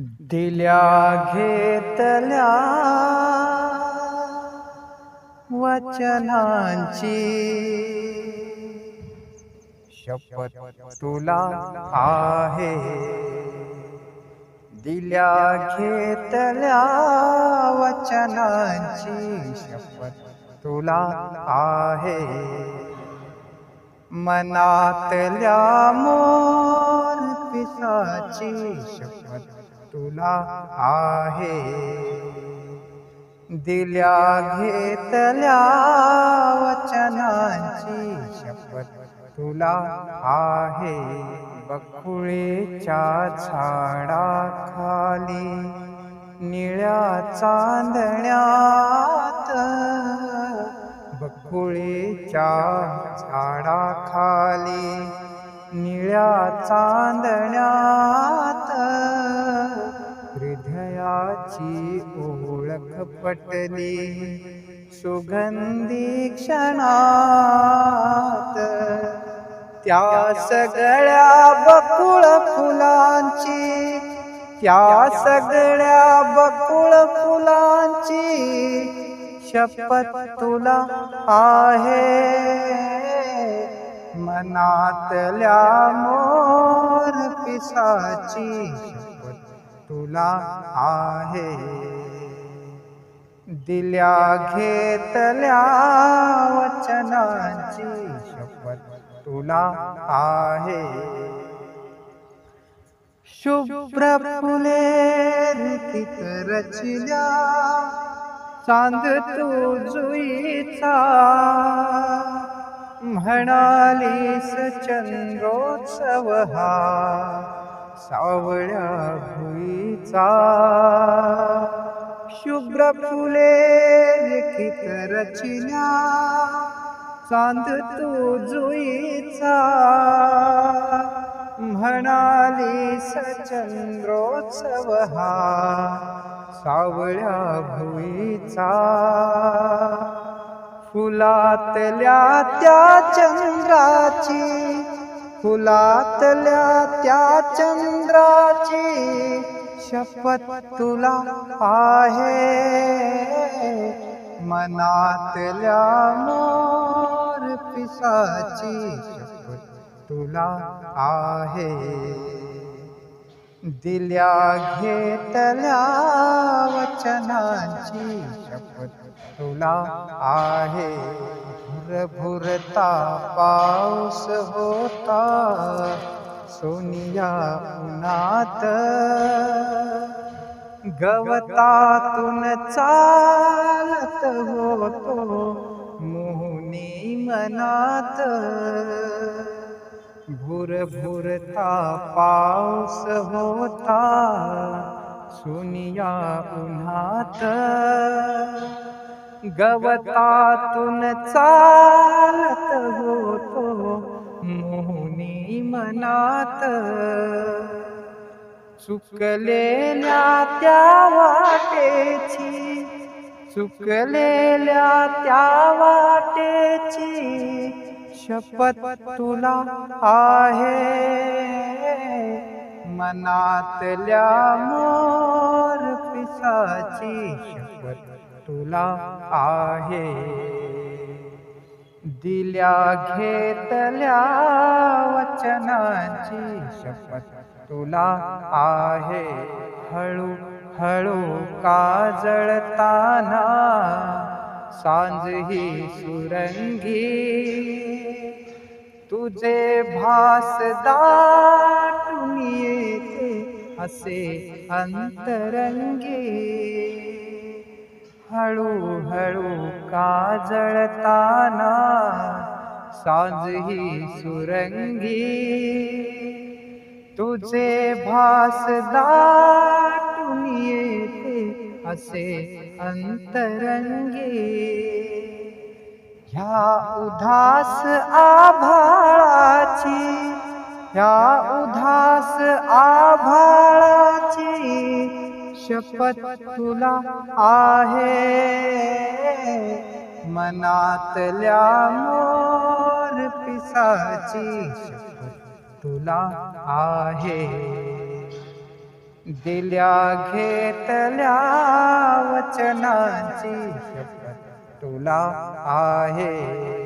दिल्या घेतल्या वचनांची. शपथ तुला आहे. दिल्या घेतल्या वचनांची शपथ तुला आहे. मनातल्या मोर पिसाची शपथ तुला आहे। दिल्या घेतल्या वचनांची शपथ तुला आहे। बकुळेच्या झाडाखाली निळ्या चांदण्यात। बकुळेच्या झाडाखाली निळ्या चांदण्यात हृदयाची ओळख पटली सुगंधी क्षणात. त्या सगळ्या बकुळ फुलांची त्या सगळ्या बकुळ फुलांची शपथ तुला आहे. मनातल्या मोर पिसाची शपथ तुला आहे. दिल्या घेतल्या वचनाची शपथ तुला आहे. शुभ्र फुले रितीत रचल्या चांद तू जुईचा म्हणालीस चंद्रोत्सव हा सावळ्या भुईचा. शुभ्र फुले लिखित रचल्या चांद तू जुईचा. म्हणालीस चंद्रोत्सव हा सावळ्या भुईचा. फुलातल्या त्या चंद्राची फुलातल्या त्या चंद्राची शपथ तुला आहे. मनातल्या मोर पिसाची शपथ तुला आहे. दिल्या घेतल्या वचनाची शपथ तुला आहे। भुरभुरता पाऊस होता। सोनिया उन्हात। गवतातून चालत होतो मोहनी मनात। भुरभुरता पाऊस होता। सुनिया उन्हात। गवतातून चालत होतो मोहनी मनात. चुकलेल्या त्या वाटेची चुकलेल्या त्या वाटेची शपथ तुला आहे. मनातल्या मोर पिसाची शपथ तुला आहे। दिल्या घेतल्या वचनाची शपथ तुला आहे। हळू हळू काजळताना सांज ही सुरंगी। तुझे भास येते असे अंतरंगी। हळू हळू काजळताना साज ही सुरंगी. तुझे भास दाटून येते असे अंतरंगी. ह्या उदास आभाळाची ह्या उदास आभाळाची शपथ तुला आहे. मनातल्या मोर पिसाची शपथ तुला आहे. दिल्या घेतल्या वचनाची शपथ तुला आहे.